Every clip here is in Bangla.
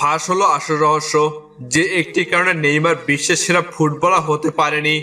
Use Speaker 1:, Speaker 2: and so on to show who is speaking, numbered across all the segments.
Speaker 1: ফাঁস হলো আসল রহস্য যে একটি কারণে নেইমার বিশ্বের সেরা ফুটবলার হতে পারেনি।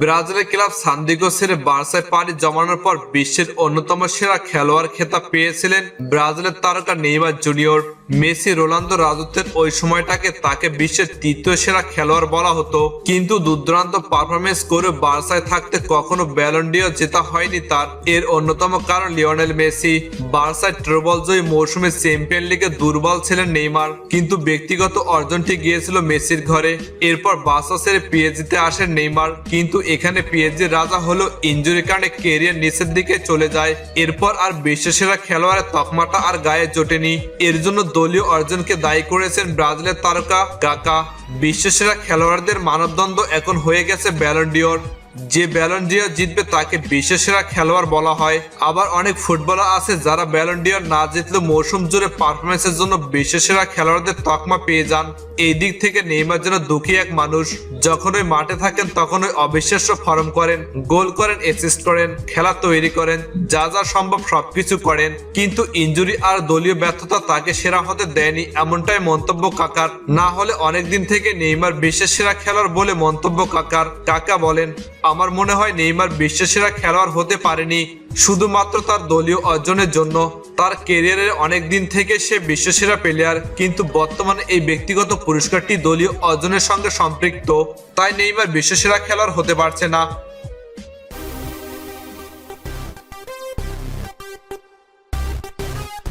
Speaker 1: ব্রাজিলের ক্লাব সান্দিগো ছেড়ে বার্সায় পাড়ি জমানোর পর বিশ্বের অন্যতম সেরা খেলোয়াড় খেতাব পেয়েছিলেন ব্রাজিলের তারকা নেইমার জুনিয়র। মেসি রোনালদো রাজত্বের ওই সময়টাকে তাকে বিশ্বের তৃতীয় সেরা খেলোয়াড় বলা হতো। কিন্তু দুর্দান্ত পারফরমেন্স করে বার্সায় থাকতে কখনো ব্যালন্ডিও জেতা হয়নি তার। এর অন্যতম কারণ লিওনেল মেসি। বার্সায় ট্রেবল জয়ী মৌসুমে চ্যাম্পিয়ন লিগে দুর্বল ছিলেন নেইমার। কিন্তু ব্যক্তিগত অর্জনটি গিয়েছিল মেসির ঘরে। এরপর বাসা সেরে পিএসজিতে আসেন নেইমার। কিন্তু এখানে পিএইচডির রাজা হলো ইঞ্জুরির কারণে কেরিয়ার নিচের দিকে চলে যায়। এরপর আর বিশ্বসেরা খেলোয়াড়ের তকমাটা আর গায়ে জোটেনি। এর জন্য দলীয় অর্জনকে দায়ী করেছেন ব্রাজিলের তারকা কাকা। বিশ্বসেরা খেলোয়াড়দের মানবদণ্ড এখন হয়ে গেছে ব্যালন্ডিওর যে ব্যালন্ডিয়র জিতবে তাকে বিশ্বসেরা খেলোয়াড় বলা হয়। আবার অনেক ফুটবলার আছে যারা ব্যালন্ডিয়র না জিতলেও মৌসুম জুড়ে পারফরমেন্সের জন্য বিশ্বসেরা খেলোয়াড়দের তকমা পেয়ে যান। এই দিক থেকে নেইমার যেন দুঃখী এক মানুষ। যখন ওই মাঠে থাকেন, তখন ওই অবিশ্বাস্য ফর্ম করেন। গোল করেন অ্যাসিস্ট করেন, খেলা তৈরি করেন, যা যা সম্ভব সবকিছু করেন। কিন্তু ইঞ্জুরি আর দলীয় ব্যর্থতা তাকে সেরা হতে দেয়নি এমনটাই মন্তব্য কাকার। না হলে অনেকদিন থেকে নেইমার বিশ্বের সেরা খেলোয়াড় বলে মন্তব্য কাকার। কাকা বলেন আমার মনে হয় নেইমার বিশ্বসেরা খেলোয়াড় হতে পারেনি, শুধুমাত্র তার দলীয় অর্জনের জন্য। তার কেরিয়ারের অনেক দিন থেকে সে বিশ্বসেরা প্লেয়ার কিন্তু বর্তমানে এই ব্যক্তিগত পুরস্কারটি দলীয় অর্জনের সঙ্গে সম্পৃক্ত, তাই নেইমার বিশ্বসেরা খেলোয়াড় হতে পারছে না।